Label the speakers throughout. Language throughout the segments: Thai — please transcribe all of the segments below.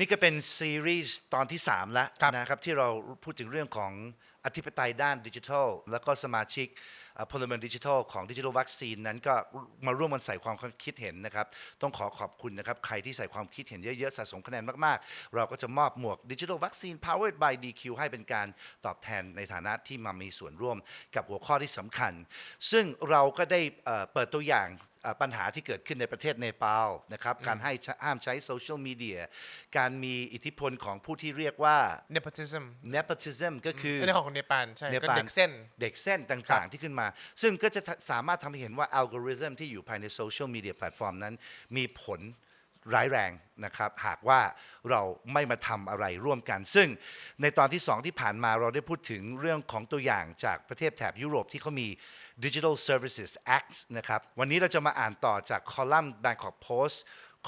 Speaker 1: นี่ก็เป็นซีรีส์ตอนที่ 3 แล้ว
Speaker 2: ครับ
Speaker 1: นะครับที่เราพูดถึงเรื่องของอธิปไตยด้านดิจิทัล แล้วก็สมาชิกเอ่อพลเมืองดิจิทัลของดิจิทัลวัคซีนนั้นก็มาร่วมกันใส่ความคิดเห็นนะครับ ต้องขอขอบคุณนะครับ ใครที่ใส่ความคิดเห็นเยอะๆ สะสมคะแนนมากๆ เราก็จะมอบหมวกดิจิทัลวัคซีน powered by DQ ให้เป็นการตอบแทนในฐานะที่มามีส่วนร่วมกับหัวข้อที่สำคัญ ซึ่งเราก็ได้เอ่อเปิดตัวอย่างเอ่อ ปัญหาที่เกิดขึ้นในประเทศเนปาลนะครับการให้ห้ามใช้โซเชียลมีเดียการมีอิทธิพลของผู้ที่เรียกว่า
Speaker 2: nepotism
Speaker 1: nepotism ก็คือ
Speaker 2: อันนี้ของเนปาลใช่
Speaker 1: เน
Speaker 2: ก็
Speaker 1: ปาล
Speaker 2: เด็กเส้น
Speaker 1: เด็กเส้นต่างๆที่ขึ้นมา ซึ่งก็จะสามารถทำให้เห็นว่าอัลกอริทึมที่อยู่ภายในโซเชียลมีเดียแพลตฟอร์มนั้น มีผล ร้ายแรงนะครับหากว่าเราไม่มาทำอะไรร่วมกัน ซึ่งในตอนที่ 2 ที่ผ่านมาเราได้พูดถึงเรื่องของตัวอย่างจากประเทศแถบยุโรปที่เขามี Digital Services Act นะครับวันนี้เราจะมาอ่านต่อจากคอลัมน์ Bangkok Post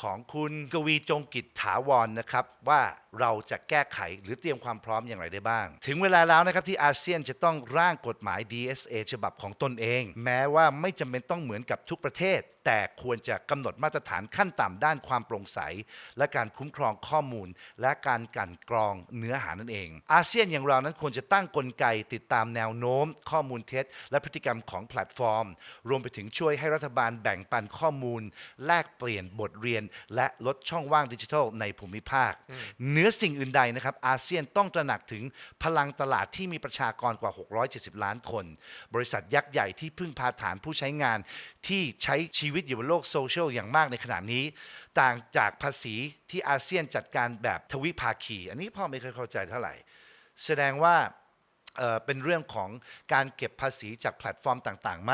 Speaker 1: ของคุณกวีจงกิจถาวรนะครับว่า เราจะแก้ไขหรือเตรียมความพร้อมอย่างไรได้บ้าง ถึงเวลาแล้วนะครับที่อาเซียนจะต้องร่างกฎหมาย DSA ฉบับของตนเอง แม้ว่าไม่จำเป็นต้องเหมือนกับทุกประเทศ แต่ควรจะกำหนดมาตรฐานขั้นต่ำด้านความโปร่งใส และการคุ้มครองข้อมูล และการกันกรองเนื้อหานั่นเอง อาเซียนอย่างเรานั้นควรจะตั้งกลไกติดตามแนวโน้ม ข้อมูลเท็จ และพฤติกรรมของแพลตฟอร์ม รวมไปถึงช่วยให้รัฐบาลแบ่งปันข้อมูล แลกเปลี่ยนบทเรียน และลดช่องว่างดิจิทัลในภูมิภาคเหนือสิ่งอื่นใดนะครับอาเซียนต้องตระหนักถึงพลังตลาดที่มีประชากรกว่า 670 ล้านคน บริษัทยักษ์ใหญ่ที่พึ่งพาฐานผู้ใช้งาน ที่ใช้ชีวิตอยู่บนโลกโซเชียลอย่างมากในขณะนี้ ต่างจากภาษีที่อาเซียนจัดการแบบทวิภาคี อันนี้พ่อไม่เคยเข้าใจเท่าไหร่ แสดงว่าเเป็นเรื่องของการเก็บภาษีจากแพลตฟอร์มต่างๆไหม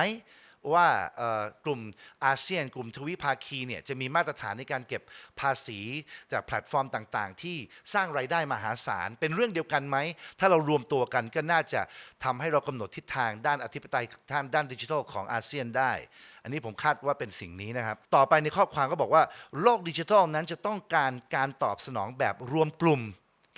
Speaker 1: ว่ากลุ่มอาเซียน กลุ่มทวิภาคีเนี่ยจะมีมาตรฐานในการเก็บภาษีจากแพลตฟอร์มต่างๆ ที่สร้างไรายได้มหาศาล เป็นเรื่องเดียวกันไหม ถ้าเรารวมตัวกันก็น่าจะทำให้เรากำหนดทิศทางด้านอธิปไตยทางด้านดิจิทัลของอาเซียนได้ อันนี้ผมคาดว่าเป็นสิ่งนี้นะครับ ต่อไปในข้อความก็บอกว่าโลกดิจิทัลนั้นจะต้องการการตอบสนองแบบรวมกลุ่ม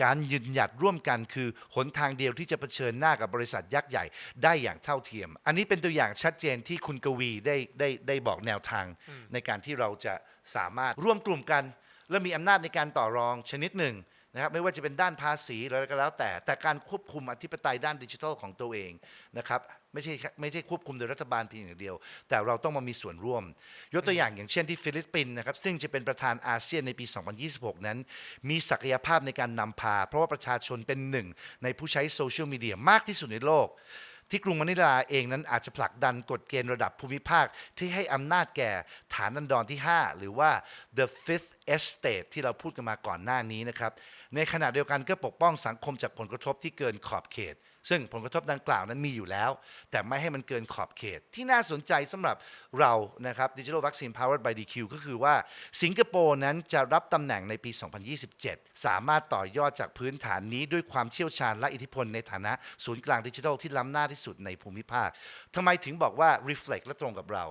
Speaker 1: การยืนหยัดร่วมกันคือหนทางเดียวที่จะเผชิญหน้ากับบริษัทยักษ์ใหญ่ได้อย่างเท่าเทียม อันนี้เป็นตัวอย่างชัดเจนที่คุณกวีได้ได้ได้บอกแนวทางในการที่เราจะสามารถร่วมกลุ่มกัน และมีอำนาจในการต่อรองชนิดหนึ่งนะครับไม่ว่าจะเป็นด้านภาษีหรืออะไรก็แล้วแต่ แต่การควบคุมอธิปไตยด้านดิจิทัลของตัวเองนะครับ ไม่ใช่ไม่ใช่ควบคุมโดยรัฐบาลเพียงอย่างเดียว แต่เราต้องมามีส่วนร่วม ยกตัวอย่างอย่างเช่นที่ฟิลิปปินส์นะครับซึ่งจะเป็นประธานอาเซียนในปี 2026 นั้น มีศักยภาพในการนำพา เพราะว่าประชาชนเป็นหนึ่ง ในผู้ใช้โซเชียลมีเดียมากที่สุดในโลก ที่กรุงมะนิลาเองนั้นอาจจะผลักดันกฎเกณฑ์ระดับภูมิภาคที่ให้อำนาจแก่ฐานันดรที่ 5 หรือว่า the fifth estate ที่เราพูดกันมาก่อนหน้านี้นะครับในขณะเดียวกันก็ปกป้องสังคมจากผลกระทบที่เกินขอบเขต ซึ่งผลกระทบดังกล่าวนั้นมีอยู่แล้ว แต่ไม่ให้มันเกินขอบเขต ที่น่าสนใจสำหรับเรานะครับ Digital Vaccine Powered by DQ ก็คือว่าสิงคโปร์นั้นจะรับตำแหน่งในปี 2027 สามารถต่อยอดจากพื้นฐานนี้ด้วยความเชี่ยวชาญและอิทธิพลในฐานะศูนย์กลางดิจิทัลที่ล้ำหน้าที่สุดในภูมิภาคทำไมถึงบอกว่า reflect และตรงกับเรา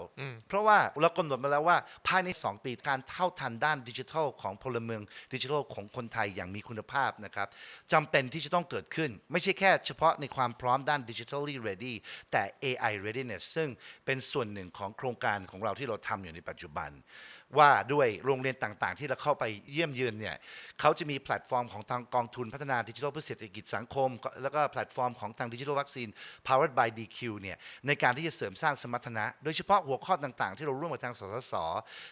Speaker 1: เพราะว่าเรากำหนดมาแล้วว่าภายใน 2 ปีการเท่าทันด้านดิจิทัลของพลเมืองดิจิทัลของคนไทยอย่างมีคุณภาพนะครับจำเป็นที่จะต้องเกิดขึ้น ไม่ใช่แค่เฉพาะในความพร้อมด้าน digitally ready แต่ AI readiness ซึ่งเป็นส่วนหนึ่งของโครงการของเราที่เราทำอยู่ในปัจจุบัน ว่าด้วยโรงเรียนต่างๆ ที่เราเข้าไปเยี่ยมเยือนเนี่ยเขาจะมีแพลตฟอร์มของทางกองทุนพัฒนาดิจิทัลเพื่อเศรษฐกิจสังคม แล้วก็แพลตฟอร์มของทางดิจิทัลวัคซีน powered by DQ เนี่ยในการที่จะเสริมสร้างสมรรถนะ โดยเฉพาะหัวข้อต่างๆ ที่เราร่วมกับทางสสส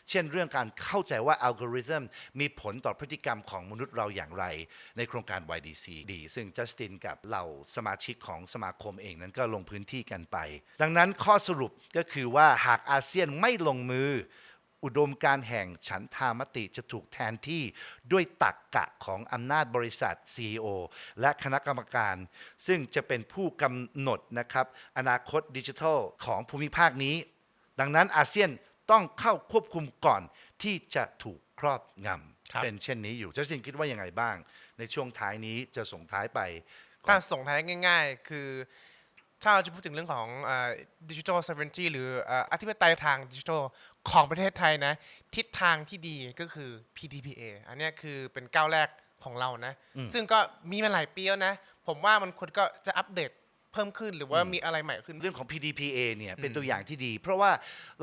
Speaker 1: เช่นเรื่องการเข้าใจว่าอัลกอริทึมมีผลต่อพฤติกรรมของมนุษย์เราอย่างไร ในโครงการ YDC ดีซึ่งจัสตินกับเหล่าสมาชิกของสมาคมเองนั้นก็ลงพื้นที่กันไป ดังนั้นข้อสรุปก็คือว่าหากอาเซียนไม่ลงมือ อุดมการณ์แห่งฉันทามติจะถูกแทนที่ด้วยตักกะของอำนาจบริษัท CEO และคณะกรรมการ ซึ่งจะเป็นผู้กำหนดนะครับอนาคตดิจิทัลของภูมิภาคนี้ ดังนั้นอาเซียนต้องเข้าควบคุมก่อนที่จะถูกครอบง
Speaker 2: ครับำ
Speaker 1: เป็นเช่นนี้อยู่จัสตินคิดว่ายังไงบ้าง ในช่วงท้ายนี้จะส่งท้ายไปก่อน
Speaker 2: ถ้าส่งท้ายง่าย ๆ คือถ้าเราจะพูดถึงเรื่องของดิจิทัล sovereignty หรือเอ่ออธิปไตยทางดิจิทัล ของประเทศไทยนะ ทิศทางที่ดีก็คือ PDPA อันเนี้ยคือเป็นก้าวแรกของเรานะ ซึ่งก็มีมาหลายปีแล้วนะ ผมว่ามันควรก็จะอัปเดตเพิ่มขึ้นหรือว่ามีอะไรใหม่ขึ้น
Speaker 1: เรื่องของ PDPA เนี่ยเป็นตัวอย่างที่ดี เพราะว่า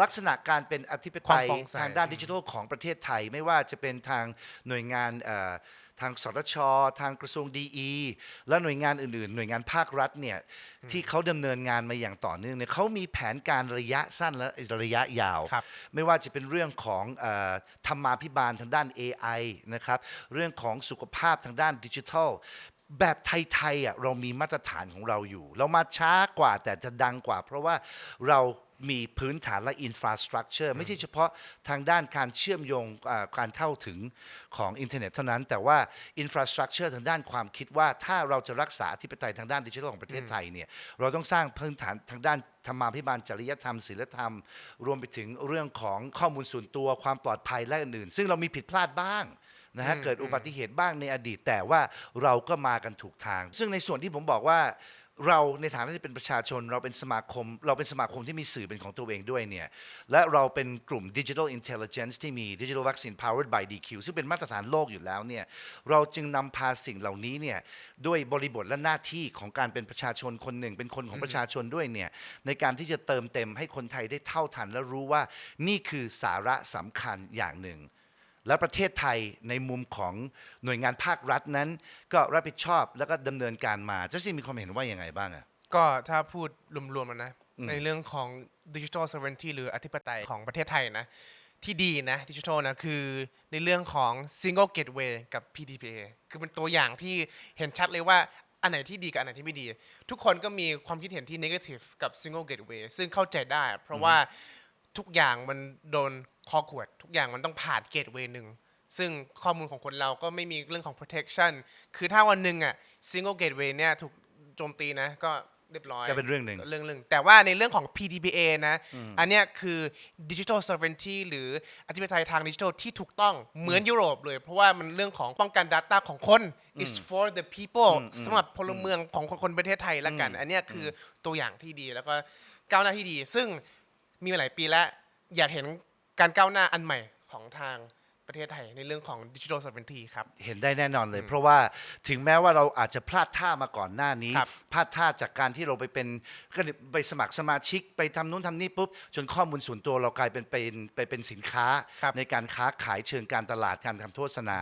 Speaker 1: ลักษณะการเป็นอธิปไตย
Speaker 2: ความโปร่งใส
Speaker 1: ทางด้านดิจิทัลของประเทศไทย ไม่ว่าจะเป็นทางหน่วยงานเอ่อ ทางสทชทางกระทรวงดีและหน่วยงานอื่นๆ หน่วยงานภาครัฐเนี่ยที่เขาดำเนินงานมาอย่างต่อเนื่องเนี่ยเขามีแผนการระยะสั้นและระยะยาว
Speaker 2: ครับ
Speaker 1: ไม่ว่าจะเป็นเรื่องของเออธรรมาภิบาลทางด้าน AI นะครับเรื่องของสุขภาพทางด้านดิจิทัลแบบไทยๆอะเรามีมาตรฐานของเราอยู่ เรามาช้ากว่าแต่จะดังกว่า เพราะว่าเรา มีพื้นฐานและอินฟราสตรักเจอร์ไม่ใช่เฉพาะทางด้านการเชื่อมโยงอ่าการเข้าถึงของอินเทอร์เน็ตเท่านั้น แต่ว่าอินฟราสตรักเจอร์ทางด้านความคิดว่าถ้าเราจะรักษาอธิปไตยทางด้านดิจิทัลของประเทศไทยเนี่ยเราต้องสร้างพื้นฐานทางด้านธรรมาภิบาลจริยธรรมศีลธรรม รวมไปถึงเรื่องของข้อมูลส่วนตัวความปลอดภัยและอื่นๆ ซึ่งเรามีผิดพลาดบ้างนะฮะเกิดอุบัติเหตุบ้างในอดีตแต่ว่าเราก็มากันถูกทาง ซึ่งในส่วนที่ผมบอกว่า เราในฐานะที่เป็นประชาชน เราเป็นสมาคม เราเป็นสมาคมที่มีสื่อเป็นของตัวเองด้วยเนี่ยและเราเป็นกลุ่ม Digital Intelligence ที่มี Digital Vaccine Powered by DQ ซึ่งเป็นมาตรฐานโลกอยู่แล้วเนี่ยเราจึงนำพาสิ่งเหล่านี้เนี่ยด้วยบริบทและหน้าที่ของการเป็นประชาชนคนหนึ่ง เป็นคนของประชาชนด้วยเนี่ยในการที่จะเติมเต็มให้คนไทยได้เท่าทันและรู้ว่านี่คือสาระสำคัญอย่างหนึ่ง และประเทศไทยในมุมของหน่วยงานภาครัฐนั้น ก็รับผิดชอบแล้วก็ดำเนินการมาเจะสิมีความเห็นว่ายังไงบ้างอะ
Speaker 2: ก็ถ้าพูดรวมๆมันนะในเรื่องของดิจิทัล sovereignty หรืออธิปไตยของประเทศไทยนะที่ดีนะดิจิทัลนะคือในเรื่องของ single gateway กับ PDPA คือเป็นตัวอย่างที่เห็นชัดเลยว่าอันไหนที่ดีกับอันไหนที่ไม่ดี ทุกคนก็มีความคิดเห็นที่ negative กับ single gateway ซึ่งเข้าใจได้ เพราะว่าทุกอย่างมันโดน คอขวด ทุกอย่างมันต้องผ่าน gateway หนึ่งซึ่งข้อมูลของคนเราก็ไม่มีเรื่องของ protection คือถ้าวันหนึ่งอะ single gateway เนี่ยถูกโจมตีนะก็เรียบร้อย
Speaker 1: ก็เป็นเรื่องหนึ่ง
Speaker 2: เรื่องหนึ่งแต่ว่าในเรื่องของ PDPA นะ อันเนี้ยคือ Digital Sovereignty หรืออธิปไตยทางดิจิทัลที่ถูกต้องเหมือนยุโรปเลย เพราะว่ามันเรื่องของป้องกัน Data ของคน is for the people สำหรับพลเมืองของคนคนประเทศไทยละกัน อันเนี้ยคือตัวอย่างที่ดีแล้วก็ก้าวหน้าที่ดี ซึ่งมีมาหลายปีแล้วอยากเห็น การก้าวหน้าอันใหม่ของทางประเทศไทยในเรื่องของ Digital Sovereignty ครับ
Speaker 1: เห็นได้แน่นอนเลย เพราะว่าถึงแม้ว่าเราอาจจะพลาดท่ามาก่อนหน้านี้
Speaker 2: ครับ
Speaker 1: พลาดท่าจากการที่เราไปเป็นก็ไปสมัครสมาชิกไปทำนู้นทำนี่ปุ๊บ จนข้อมูลส่วนตัวเรากลายเป็นเป็นไปเป็นสินค้า
Speaker 2: ครับ
Speaker 1: ในการค้าขายเชิงการตลาดการทำโฆษณา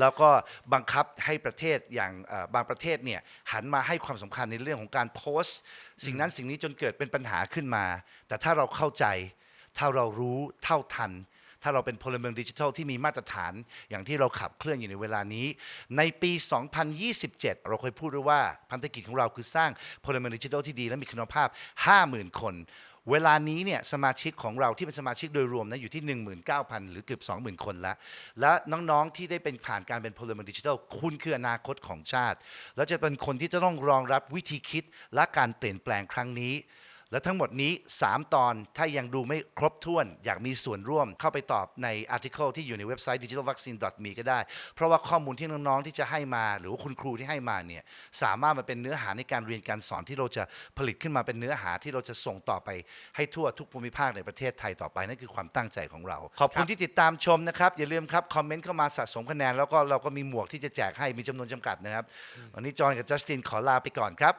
Speaker 1: แล้วก็บังคับให้ประเทศอย่างเอ่อบางประเทศเนี่ยหันมาให้ความสำคัญในเรื่องของการโพสต์ สิ่งนั้นสิ่งนี้จนเกิดเป็นปัญหาขึ้นมา แต่ถ้าเราเข้าใจ ถ้าเรารู้เท่าทัน ถ้าเราเป็นพลเมืองดิจิทัลที่มีมาตรฐานอย่างที่เราขับเคลื่อนอยู่ในเวลานี้ ในปี 2027 เราเคยพูดด้วยว่าพันธกิจของเราคือสร้างพลเมืองดิจิทัลที่ดีและมีคุณภาพ 50,000 คนเวลานี้เนี่ยสมาชิกของเราที่เป็นสมาชิกโดยรวมนะอยู่ที่ 19,000 หรือเกือบ 20,000 คนแล้วและน้องๆที่ได้เป็นผ่านการเป็นพลเมืองดิจิทัล คุณคืออนาคตของชาติ แล้วจะเป็นคนที่จะต้องรองรับวิธีคิดและการเปลี่ยนแปลงครั้งนี้ และทั้งหมดนี้ 3 ตอนถ้ายังดูไม่ครบถ้วน อยากมีส่วนร่วมเข้าไปตอบในอาร์ติเคิลที่อยู่ในเว็บไซต์ digitalvaccine.me ก็ได้ เพราะว่าข้อมูลที่น้องๆที่จะให้มา หรือว่าคุณครูที่ให้มาเนี่ยสามารถมาเป็นเนื้อหาในการเรียนการสอนที่เราจะผลิตขึ้นมาเป็นเนื้อหาที่เราจะส่งต่อไปให้ทั่วทุกภูมิภาคในประเทศไทยต่อไปนั่นคือความตั้งใจของเรา ขอบคุณที่ติดตามชมนะครับอย่าลืมครับคอมเมนต์เข้ามาสะสมคะแนนแล้วก็เราก็มีหมวกที่จะแจกให้มีจำนวนจำกัดนะครับวันนี้จอห์นกับจัสตินขอลาไปก่อนครับ